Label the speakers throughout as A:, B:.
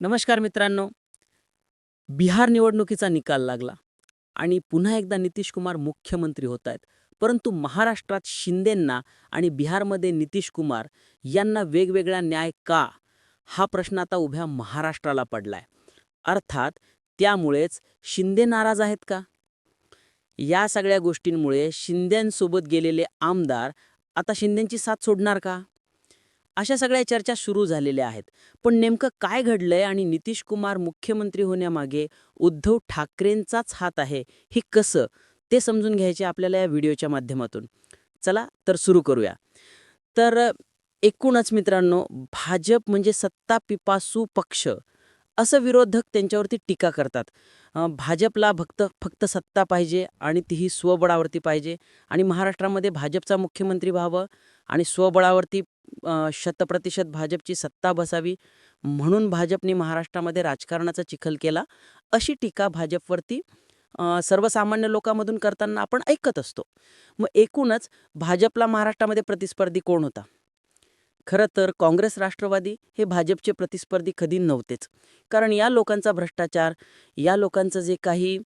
A: नमस्कार मित्रांनो. बिहार निवडणुकीचा निकाल लागला आणि पुन्हा एकदा नितीश कुमार मुख्यमंत्री होत आहेत परंतु महाराष्ट्रात शिंदेंना आणि बिहारमध्ये नितीश कुमार यांना वेगवेगळा न्याय का? हा प्रश्न आता उभ्या महाराष्ट्राला पडलाय. अर्थात त्यामुळेच शिंदे नाराज आहेत का? या सगळ्या गोष्टींमुळे शिंदेंसोबत गेलेले आमदार आता शिंदेंची साथ सोडणार का? अशा सगळ्या चर्चा सुरू झालेल्या आहेत. पण नेमकं काय घडलंय आणि नितीश कुमार मुख्यमंत्री होण्यामागे उद्धव ठाकरेंचाच हात आहे हे कसं? ते समजून घ्यायचे आपल्याला या व्हिडिओच्या माध्यमातून. चला तर सुरू करूया. तर एकूणच मित्रांनो भाजप म्हणजे सत्ता पिपासू पक्ष असं विरोधक त्यांच्यावरती टीका करतात. भाजपला फक्त फक्त सत्ता पाहिजे आणि तीही स्वबळावरती पाहिजे आणि महाराष्ट्रामध्ये भाजपचा मुख्यमंत्री व्हावं आणि स्वबळावरती शतप्रतिशत भाजपची सत्ता बसावी म्हणून भाजपने महाराष्ट्रामध्ये राजकारणाचा चिखल केला. अशी टीका भाजपवरती सर्वसामान्य लोकांमधून करताना आपण ऐकत असतो. मग एकूणच भाजपला महाराष्ट्रामध्ये प्रतिस्पर्धी कोण होता? खरं तर काँग्रेस राष्ट्रवादी हे भाजपचे प्रतिस्पर्धी कधी नव्हतेच. कारण या लोकांचा भ्रष्टाचार या लोकांचं जे काही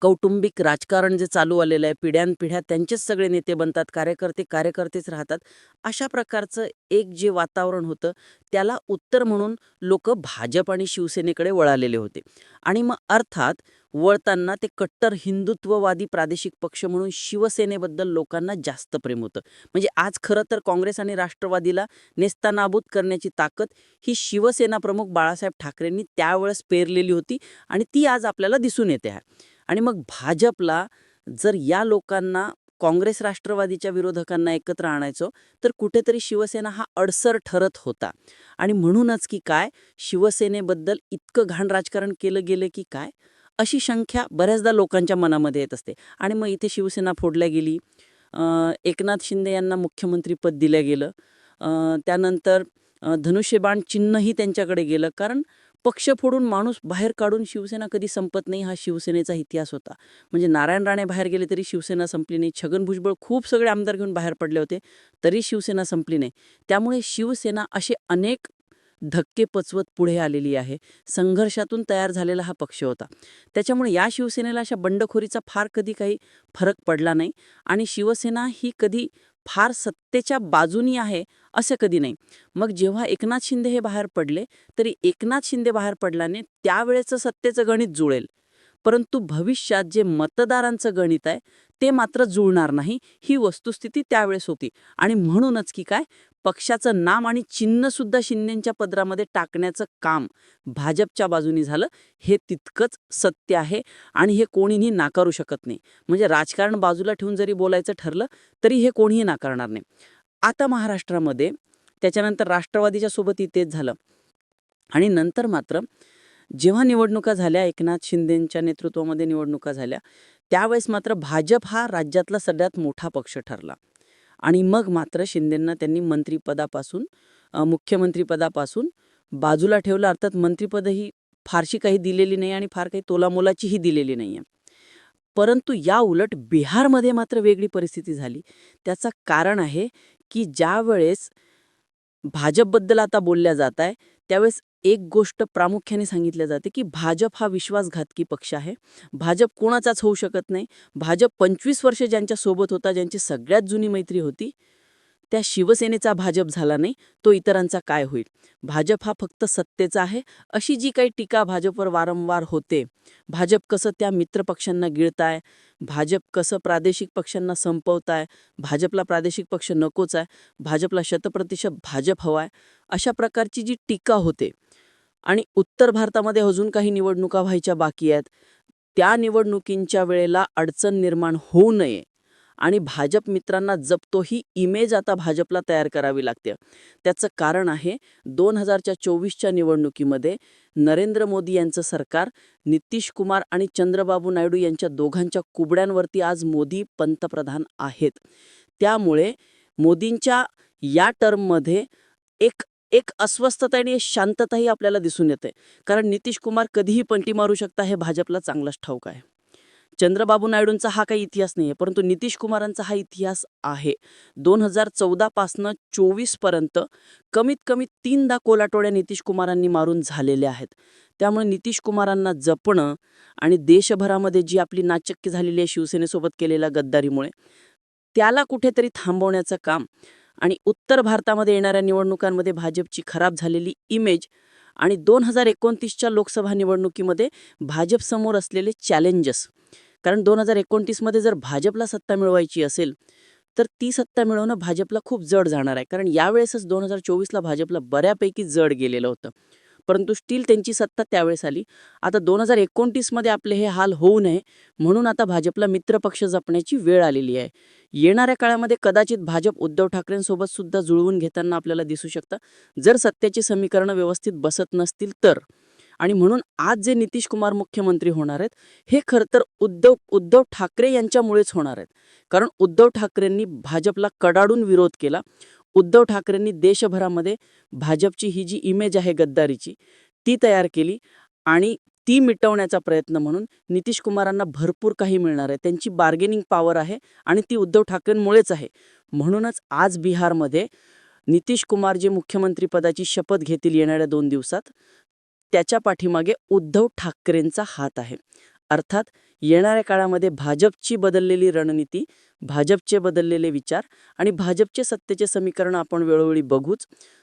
A: कौटुंबिक राजकारण जे चालू आलेलं आहे पिढ्यानपिढ्या त्यांचेच सगळे नेते बनतात कार्यकर्ते कार्यकर्तेच राहतात. अशा प्रकारचं एक जे वातावरण होतं त्याला उत्तर म्हणून लोक भाजप आणि शिवसेनेकडे वळालेले होते. आणि मग अर्थात वळताना ते कट्टर हिंदुत्ववादी प्रादेशिक पक्ष म्हणून शिवसेनेबद्दल लोकांना जास्त प्रेम होतं. म्हणजे आज खरं तर काँग्रेस आणि राष्ट्रवादीला नेस्तानाबूत करण्याची ताकद ही शिवसेना प्रमुख बाळासाहेब ठाकरेंनी त्यावेळेस पेरलेली होती आणि ती आज आपल्याला दिसून येते आहे. आणि मग भाजपला जर या लोकांना काँग्रेस राष्ट्रवादीच्या विरोधकांना एकत्र आणायचो तर कुठेतरी शिवसेना हा अडसर ठरत होता. आणि म्हणूनच की काय शिवसेनेबद्दल इतकं घाण राजकारण केलं गेलं की काय अशी संख्या बऱ्याचदा लोकांच्या मनामध्ये येत असते. आणि मग इथे शिवसेना फोडल्या गेली. एकनाथ शिंदे यांना मुख्यमंत्रीपद दिलं गेलं. त्यानंतर धनुष्यबाण चिन्हही त्यांच्याकडे गेलं. कारण पक्ष फोडून माणूस बाहेर काढून शिवसेना कधी संपत नाही हा शिवसेनेचा इतिहास होता. म्हणजे नारायण राणे बाहेर गेले तरी शिवसेना संपली नाही. छगन भुजबळ खूप सगळे आमदार घेऊन बाहेर पडले होते तरी शिवसेना संपली नाही. त्यामुळे शिवसेना असे अनेक धक्के पचवत पुढे आलेली आहे. संघर्षातून तयार झालेला हा पक्ष होता. त्याच्यामुळे या शिवसेनेला अशा बंडखोरीचा फार कधी काही फरक पडला नाही आणि शिवसेना ही कधी फार सत्तेच्या बाजूनी आहे असं कधी नाही. मग जेव्हा एकनाथ शिंदे हे बाहेर पडले तरी एकनाथ शिंदे बाहेर पडल्याने त्यावेळेचं सत्तेचं गणित जुळेल. परंतु भविष्यात जे मतदारांचं गणित आहे ते मात्र जुळणार नाही. ही वस्तुस्थिती त्यावेळेस होती. आणि म्हणूनच की काय पक्षाचं नाम आणि चिन्हसुद्धा शिंदेच्या पदरामध्ये टाकण्याचं काम भाजपच्या बाजूनी झालं. हे तितकंच सत्य आहे आणि हे कोणीही नाकारू शकत नाही. म्हणजे राजकारण बाजूला ठेवून जरी बोलायचं ठरलं तरी हे कोणीही नाकारणार नाही. आता महाराष्ट्रामध्ये त्याच्यानंतर राष्ट्रवादीच्या सोबतही तेच झालं. आणि नंतर मात्र जेव्हा निवडणुका झाल्या एकनाथ शिंदेंच्या नेतृत्वामध्ये निवडणुका झाल्या त्यावेळेस मात्र भाजप हा राज्यातला सगळ्यात मोठा पक्ष ठरला. आणि मग मात्र शिंदेंना त्यांनी मंत्रिपदापासून मुख्यमंत्रीपदापासून बाजूला ठेवलं. अर्थात मंत्रिपदही फारशी काही दिलेली नाही आणि फार काही तोलामोलाचीही दिलेली नाही आहे परंतु या उलट बिहारमध्ये मात्र वेगळी परिस्थिती झाली. त्याचं कारण आहे की ज्या वेळेस भाजपबद्दल आता बोलल्या जात आहे त्यावेळेस एक गोष्ट प्रामुख्याने सांगितल्या जाते की भाजप हा विश्वासघातकी पक्ष आहे. भाजप कोणाचाच होऊ शकत नाही. भाजप पंचवीस वर्ष ज्यांच्या सोबत होता ज्यांची सगळ्यात जुनी मैत्री होती त्या शिवसेनेचा भाजप झाला नाही तो इतरांचा काय होईल? भाजप हा फक्त सत्तेचा आहे अशी जी काही टीका भाजपवर वारंवार होते. भाजप कसं त्या मित्रपक्षांना गिळताय? भाजप कसं प्रादेशिक पक्षांना संपवताय? भाजपला प्रादेशिक पक्ष नकोच आहे. भाजपला शतप्रतिशत भाजप हवाय. अशा प्रकारची जी टीका होते आणि उत्तर भारतामध्ये अजून काही निवडणुका व्हायच्या बाकी आहेत. त्या निवडणुकींच्या वेळेला अडचण निर्माण होऊ नये. आणि भाजप मित्रांना जपतो ही इमेज आता भाजपला तयार करावी लागते. त्याचं कारण आहे दोन हजारच्या चोवीसच्या निवडणुकीमध्ये नरेंद्र मोदी यांचं सरकार नितीश कुमार आणि चंद्रबाबू नायडू यांच्या दोघांच्या कुबड्यांवरती आज मोदी पंतप्रधान आहेत. त्यामुळे मोदींच्या या टर्ममध्ये एक एक अस्वस्थता आणि शांतताही आपल्याला दिसून येते. कारण नितीश कुमार कधीही पलटी मारू शकता हे भाजपला चांगलंच ठाऊक आहे. चंद्रबाबू नायडूंचा हा काही इतिहास नाही आहे परंतु नितीश कुमारांचा हा इतिहास आहे. दोन हजार चौदापासनं चोवीसपर्यंत कमीत कमी तीनदा कोलाटोळ्या नितीश कुमारांनी मारून झालेल्या आहेत. त्यामुळे नितीश कुमारांना जपणं आणि देशभरामध्ये जी आपली नाचक्की झालेली आहे शिवसेनेसोबत केलेल्या गद्दारीमुळे त्याला कुठेतरी थांबवण्याचं काम आणि उत्तर भारतामध्ये येणाऱ्या निवडणुकांमध्ये भाजपची खराब झालेली इमेज आणि दोन हजार एकोणतीसच्या लोकसभा निवडणुकीमध्ये भाजपसमोर असलेले चॅलेंजेस कारण दोन हजार एकोणतीसमध्ये जर भाजपला सत्ता मिळवायची असेल तर ती सत्ता मिळवणं भाजपला खूप जड जाणार आहे. कारण यावेळेसच दोन हजार चोवीसला भाजपला बऱ्यापैकी जड गेलेलं होतं. परंतु स्टील त्यांची सत्ता त्यावेळेस आली. आता दोन हजार एकोणतीसमध्ये आपले हे हाल होऊ नये म्हणून आता भाजपला मित्रपक्ष जपण्याची वेळ आलेली आहे. येणाऱ्या काळामध्ये कदाचित भाजप उद्धव ठाकरेंसोबत सुद्धा जुळवून घेताना आपल्याला दिसू शकतं. जर सत्याची समीकरणं व्यवस्थित बसत नसतील तर. आणि म्हणून आज जे नितीश कुमार मुख्यमंत्री होणार आहेत हे खरं तर उद्धव उद्धव ठाकरे यांच्यामुळेच होणार आहेत. कारण उद्धव ठाकरेंनी भाजपला कडाडून विरोध केला. उद्धव ठाकरेंनी देशभरामध्ये भाजपची ही जी इमेज आहे गद्दारीची ती तयार केली. आणि ती मिटवण्याचा प्रयत्न म्हणून नितीश कुमारांना भरपूर काही मिळणार आहे. त्यांची बार्गेनिंग पॉवर आहे आणि ती उद्धव ठाकरेंमुळेच आहे. म्हणूनच आज बिहारमध्ये नितीश कुमार जे मुख्यमंत्रीपदाची शपथ घेतील येणाऱ्या दोन दिवसात त्याच्या पाठीमागे उद्धव ठाकरेंचा हात आहे. अर्थात येणाऱ्या काळामध्ये भाजपची बदललेली रणनीती भाजपचे बदललेले विचार आणि भाजपचे सत्तेचे समीकरण आपण वेळोवेळी बघूच